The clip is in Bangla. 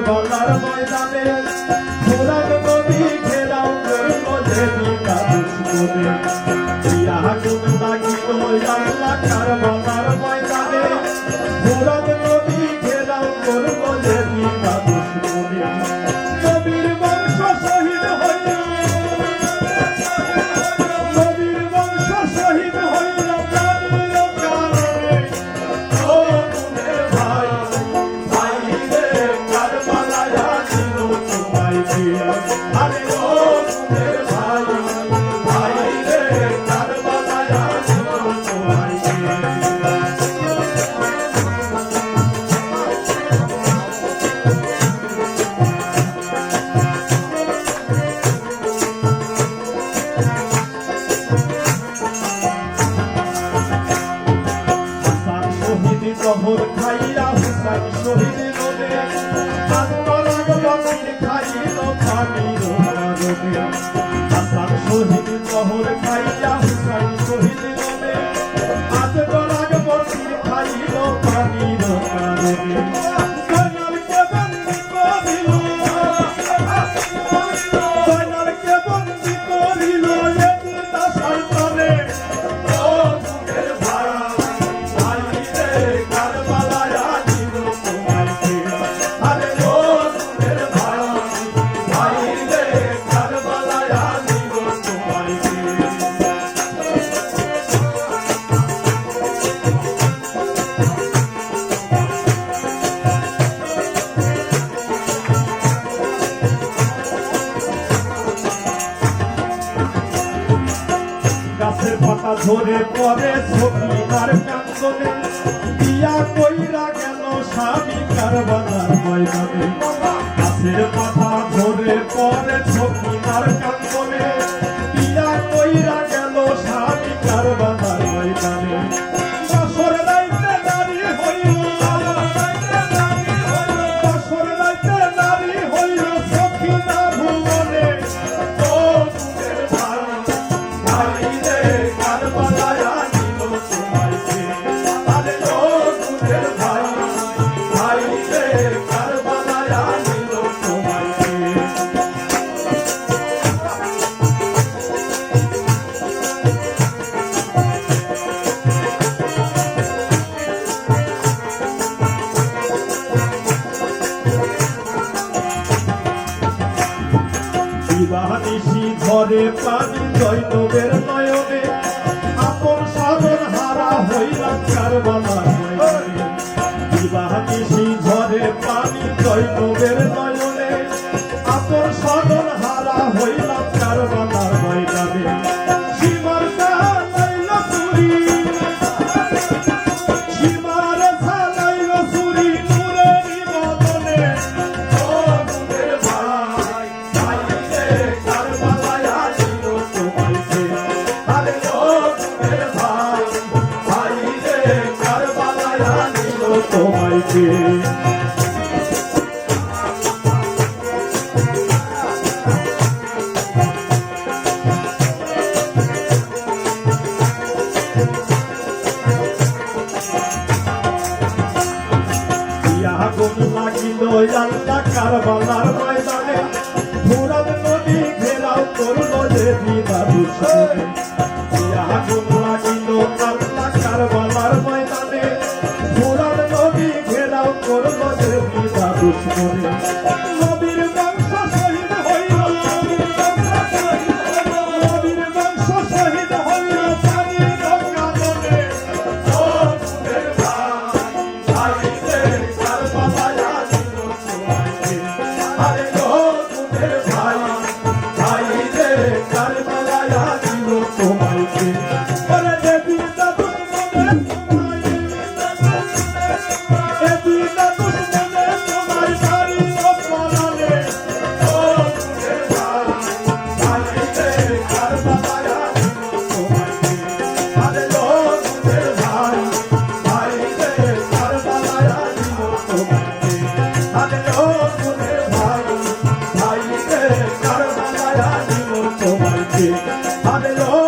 কারবালার ময়দানে মুরাদ নবী ঘেরাও করল যেদিকা দুশ্মনে ইয়াহাগুন লাগিল আল্লাহ কারবালার ময়দানে মুরাদ জহর খাইয়া হুসাইন শহীদ রোদে আত্মরাগ বাতিল খাইল পানির রোদে হাসান শহীদ জহর খাইলা হুসাইন গাছের পাতা ধরে পরে সখিনার কাঞ্চনে বিয়া কইরা গেল স্বামী কারবালার ময়দানে। গাছের পাতা ধরে পরে সখিনার কান্দনে বিয়া বিবাহ ধরে পানি জৈনবের নয়নে। আপন সাধন হারা হইলাম কারবালার ময়দানে বিবাহ পানি জৈনবের নয়নে। আগুন লাগিল আল্লাহ কারবালার ময়দানে। পুরান নদী ঘেরাও করল দেবী বাবু আগুন লাগিল আল্লাহ কারবালার ময়দানে। পুরান নদী ঘেরাও করল দেবী বাবু আমাদের ভাই Hallelujah.